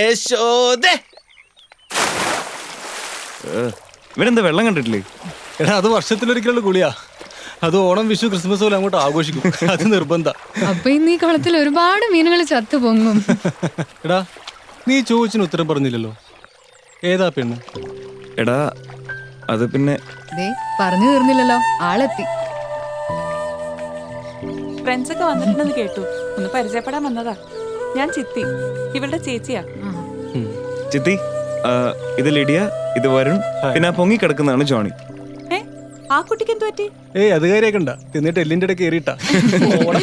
യശോദേ ഇവനെന്താ വെള്ളം കണ്ടിട്ടില്ലേ? എടാ അത് വർഷത്തിലൊരിക്കലുള്ള കുളിയാ അത് ഓണം വിഷു ക്രിസ്മസ് പോലെ അങ്ങോട്ട് ആഘോഷിക്കും. അത് നിർബന്ധ. അപ്പൊ ഇന്ന് ഈ കുളത്തിൽ ഒരുപാട് മീനുകൾ ചത്തു പൊങ്ങും എടാ നീ ചോദിച്ചിന് ഉത്തരം പറഞ്ഞില്ലല്ലോ. ഏതാ പെണ്ണ്? എടാ അത് പിന്നെ ദേ പറഞ്ഞു തീർന്നില്ലല്ലോ. ആളെത്തി. ഫ്രണ്ട്സ് ഒക്കെ വന്നിട്ടുണ്ടെന്ന് കേട്ടു. ഒന്ന് പരിചയപ്പെടാൻ വന്നതാ. ഞാൻ ചിത്തി ഇവളുടെ ചേച്ചിയാ. ചിത്തി ആ, ഇത് ലിഡിയ ഇത് വരുൺ. പിന്നെ ആ പൊങ്ങി കിടക്കുന്നതാണ് ജോണി. ഏ ആ കുട്ടിക്ക് എന്ത് പറ്റി? ഏയ് അത് കാര്യാക്കണ്ട തിന്നിട്ട് എല്ലിന്റെ ഇടയ്ക്ക് കയറിയിട്ടാ.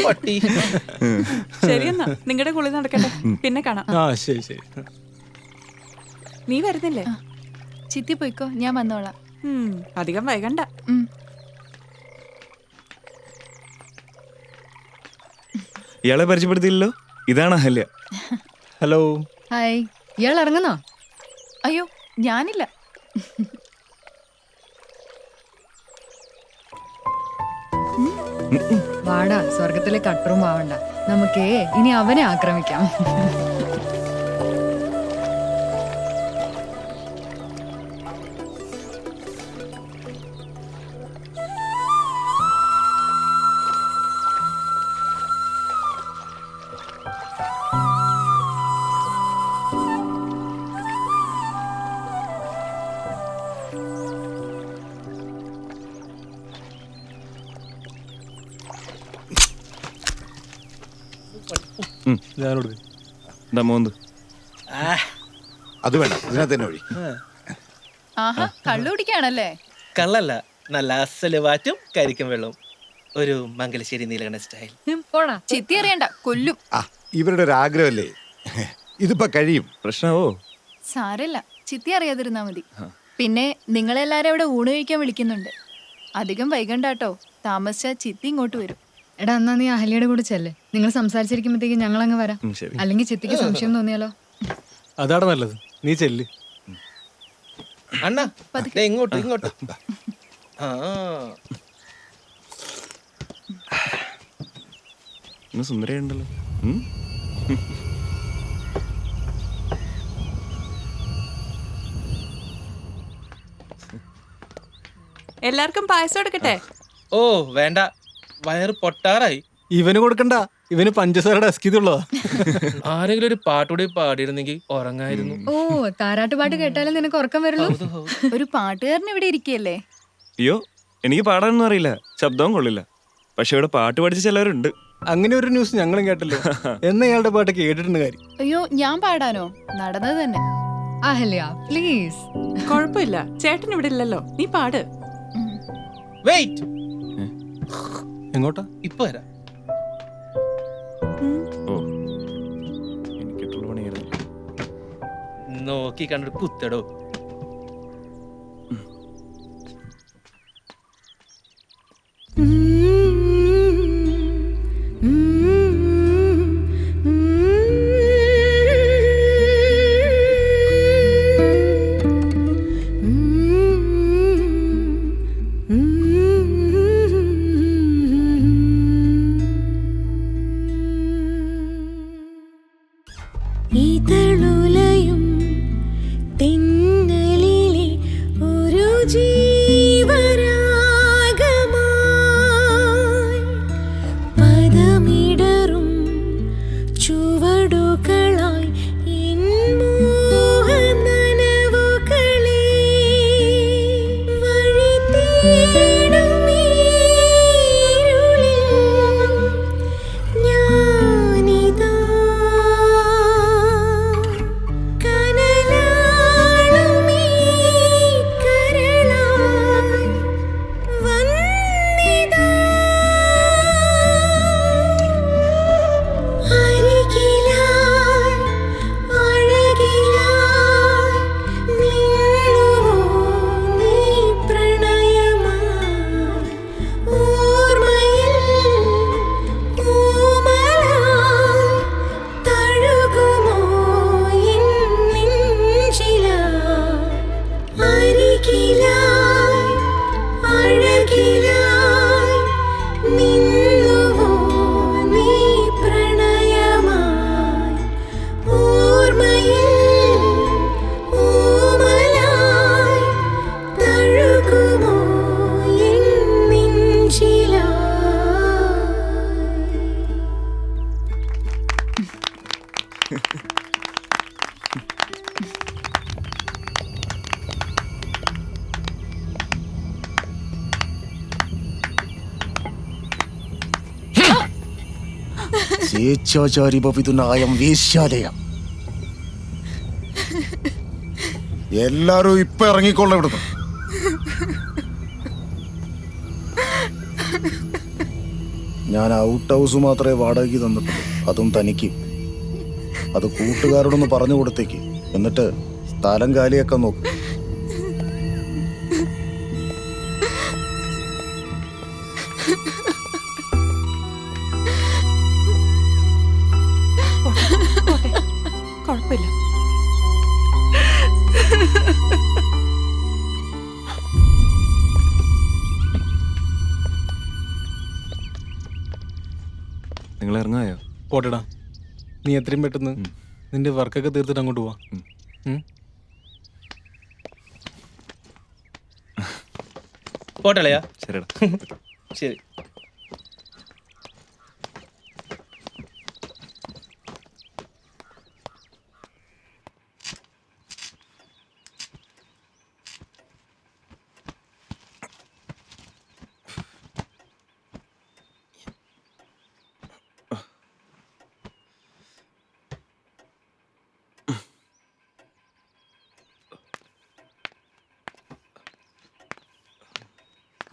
പട്ടി. ശരിയെന്നാ നിങ്ങളുടെ കുളി നടക്കട്ടെ. പിന്നെ കാണാം. ആ ശരി ശരി. നീ വരുന്നില്ലേ? ചിത്തി പോയിക്കോ ഞാൻ വന്നോളാം. അധികം വൈകണ്ട. ഇയാളെ പരിചയപ്പെടുത്തിയില്ലല്ലോ? ഇതാണ് അഹല്യ. ഹലോ. ഹായ് ഇയാൾ ഇറങ്ങുന്നോ അയ്യോ ഞാനില്ല. വാടാ സ്വർഗത്തിലെ കട്ടറും ആവണ്ട നമുക്കേ ഇനി അവനെ ആക്രമിക്കാം. ഞാനോട് എന്താ മോന്ത്. അത് വേണ്ട ഇതിനകത്ത് തന്നെ ഒഴി. ആഹാ കള്ളു കുടിക്കാണല്ലേ? കള്ളല്ല നല്ല അസൽ വാറ്റും കരിക്കും വെള്ളവും. ഒരു മംഗലശ്ശേരി നീലകണ്ഠ സ്റ്റൈൽ പോടാ. ചിത്തി അറിയണ്ട കൊല്ലും. ആ ഇവരുടെ ഒരു ആഗ്രഹമല്ലേ? ഇതിപ്പോ കഴിയും. പ്രശ്നമോ സാരല്ല ചിത്തി അറിയാതിരുന്നാ മതി. പിന്നെ നിങ്ങളെല്ലാരും അവിടെ ഊണ് കഴിക്കാൻ വിളിക്കുന്നുണ്ട്. അധികം വൈകണ്ടാട്ടോ താമസിച്ചാ ചിത്തി ഇങ്ങോട്ട് വരും. എടാ എന്നാ നീ അഹല്യയുടെ കൂടെ ചെല്ലേ. നിങ്ങൾ സംസാരിച്ചിരിക്കുമ്പോഴത്തേക്ക് ഞങ്ങൾ അങ്ങ് വരാം ശരി. അല്ലെങ്കിൽ ചിത്തിക്ക് സംശയം തോന്നിയാലോ? അതാണ് നല്ലത്. നീ ചെല്ല്. അണ്ണ ദേ ഇങ്ങോട്ട് ഇങ്ങോട്ട്. ആ. ഇന്ന് സുന്ദരയുണ്ടല്ലോ. ഉം? എല്ലാവർക്കും പായസം എടുക്കട്ടെ? ഓ വേണ്ട. വയറ് പൊട്ടാറായി. ഇവന് കൊടുക്കണ്ട. ഇവന് പഞ്ചസാരയുടെ അസ്കിതുള്ളതാ ആരെങ്കിലും ഒരു പാട്ടുകൂടി പാടിയിരുന്നെങ്കിൽ ഉറങ്ങായിരുന്നു. ഓ താരാട്ട് പാട്ട് കേട്ടാലേ നിനക്ക് ഉറക്കം വരുള്ളൂ. ഒരു പാട്ടുകാരൻ ഇവിടെ ഇരിക്കുകയല്ലേ അയ്യോ എനിക്ക് പാടാനൊന്നും അറിയില്ല. ശബ്ദവും കൊള്ളില്ല. പക്ഷെ ഇവിടെ പാട്ട് പഠിച്ച ചിലവരുണ്ട്. അങ്ങനെ ഒരു ന്യൂസ് ഞങ്ങളും കേട്ടല്ലോ? എന്ന ഇയാളുടെ പാട്ട് കേട്ടിട്ടുണ്ട് കാര്യം. അയ്യോ ഞാൻ പാടാനോ? നടന്നത് തന്നെ. അഹല്യ പ്ലീസ് കുഴപ്പമില്ല. ചേട്ടൻ ഇവിടെ ഇല്ലല്ലോ. നീ പാട്. വെയിറ്റ് എങ്ങോട്ടാ? ഇപ്പൊ വരാം. നോക്കി കണ്ടിട്ട് കുത്തടോ. जी സ്വേച്ഛാചാരി ഭവിതുനായം വേശ്യാലയം എല്ലാരും ഇപ്പൊ ഇറങ്ങിക്കൊള്ള ഇവിടുന്ന്. ഞാൻ ഔട്ട് ഹൗസ് മാത്രമേ വാടകയ്ക്ക് തന്നിട്ടുള്ളൂ. അതും തനിക്ക്. അത് കൂട്ടുകാരോടൊന്ന് പറഞ്ഞു കൊടുത്തേക്ക്. എന്നിട്ട് സ്ഥലം കാലിയൊക്കെ നോക്കും. പോട്ടെ നിങ്ങൾ ഇറങ്ങായോ പോട്ടെടാ നീ എത്രയും പെട്ടെന്ന് നിന്റെ വർക്കൊക്കെ തീർത്തിട്ട് അങ്ങോട്ട് പോവാ? പോട്ടളയാ ശരിടാ ശരി.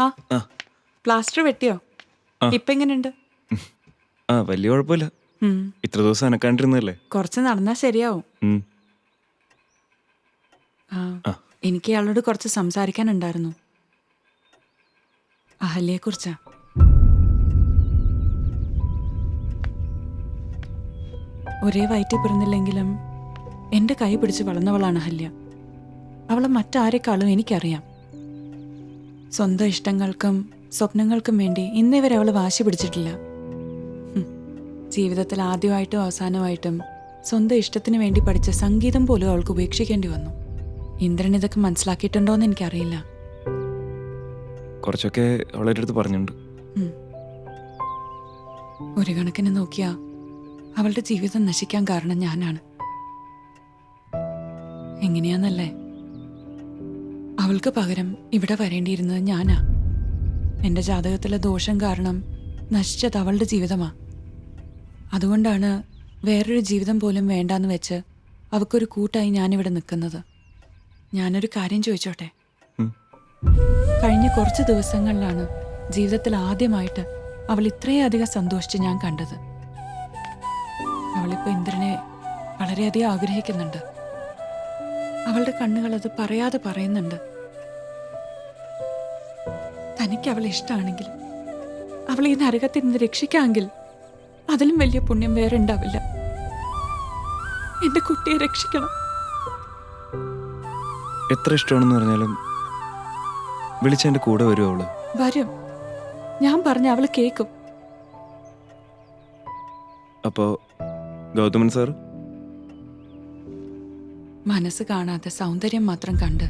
ആ. പ്ലാസ്റ്റർ വെട്ടിയോ. ഇപ്പൊ എങ്ങനെയുണ്ട് ആ വലിയ കുഴപ്പമില്ല. ഇത്ര ദിവസം അനക്കാണ്ടിരുന്നല്ലേ കുറച്ച് നടന്നാ ശരിയാവും. ആ ആ. എനിക്ക് അയാളോട് കുറച്ച് സംസാരിക്കാനുണ്ടായിരുന്നു. അഹല്യയെ കുറിച്ചാ ഒരേ വയറ്റിൽ പിറന്നില്ലെങ്കിലും എന്റെ കൈ പിടിച്ച് വളർന്നവളാണ് അഹല്യ. അവളെ മറ്റാരെക്കാളും എനിക്കറിയാം. സ്വന്തം ഇഷ്ടങ്ങൾക്കും സ്വപ്നങ്ങൾക്കും വേണ്ടി ഇന്നേവരെ അവൾ വാശി പിടിച്ചിട്ടില്ല. ജീവിതത്തിൽ ആദ്യമായിട്ടും അവസാനമായിട്ടും സ്വന്തം ഇഷ്ടത്തിന് വേണ്ടി പഠിച്ച സംഗീതം പോലും അവൾക്ക് ഉപേക്ഷിക്കേണ്ടി വന്നു. ഇന്ദ്രൻ ഇതൊക്കെ മനസ്സിലാക്കിയിട്ടുണ്ടോയെന്ന് എനിക്കറിയില്ല. കുറച്ചൊക്കെ അവളുടെ അടുത്ത് പറഞ്ഞിട്ടുണ്ട്. ഒരു കണക്കിന് നോക്കിയാ അവളുടെ ജീവിതം നശിക്കാൻ കാരണം ഞാനാണ്. എങ്ങനെയാന്നല്ലേ? അവൾക്ക് പകരം ഇവിടെ വരേണ്ടിയിരുന്നത് ഞാനാ. എന്റെ ജാതകത്തിലെ ദോഷം കാരണം നശിച്ചത് അവളുടെ ജീവിതമാ. അതുകൊണ്ടാണ് വേറൊരു ജീവിതം പോലും വേണ്ടാന്ന് വെച്ച് അവക്കൊരു കൂട്ടായി ഞാനിവിടെ നിൽക്കുന്നത്. ഞാനൊരു കാര്യം ചോദിച്ചോട്ടെ? കഴിഞ്ഞ കുറച്ച് ദിവസങ്ങളിലാണ് ജീവിതത്തിൽ ആദ്യമായിട്ട് അവൾ ഇത്രയധികം സന്തോഷിച്ച് ഞാൻ കണ്ടത്. അവളിപ്പോ ഇന്ദ്രനെ വളരെയധികം ആഗ്രഹിക്കുന്നുണ്ട്. അവളുടെ കണ്ണുകൾ അത് പറയാതെ പറയുന്നുണ്ട്. തനിക്ക് അവളെ ഇഷ്ടമാണെങ്കിൽ അവളെ ഈ നരകത്തിൽ നിന്ന് രക്ഷിക്കാമെങ്കിൽ അതിലും വലിയ പുണ്യം വേറെ ഉണ്ടാവില്ല. എന്റെ കുട്ടിയെ രക്ഷിക്കണം. എത്ര ഇഷ്ടമാണെന്ന് പറഞ്ഞാലും വിളിച്ച എന്റെ കൂടെ വരും അവൾ. വരും. ഞാൻ പറഞ്ഞ അവൾ കേക്കും. അപ്പോ ഗൗതമൻ സാർ? മനസ്സ് കാണാത്ത സൗന്ദര്യം മാത്രം കണ്ട്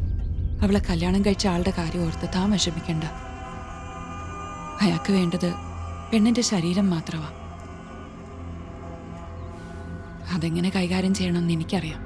അവളെ കല്യാണം കഴിച്ച ആളുടെ കാര്യം ഓർത്ത് താൻ വിഷമിക്കണ്ട അയാൾക്ക് വേണ്ടത് പെണ്ണിന്റെ ശരീരം മാത്രമാ അതെങ്ങനെ കൈകാര്യം ചെയ്യണമെന്ന് എനിക്കറിയാം.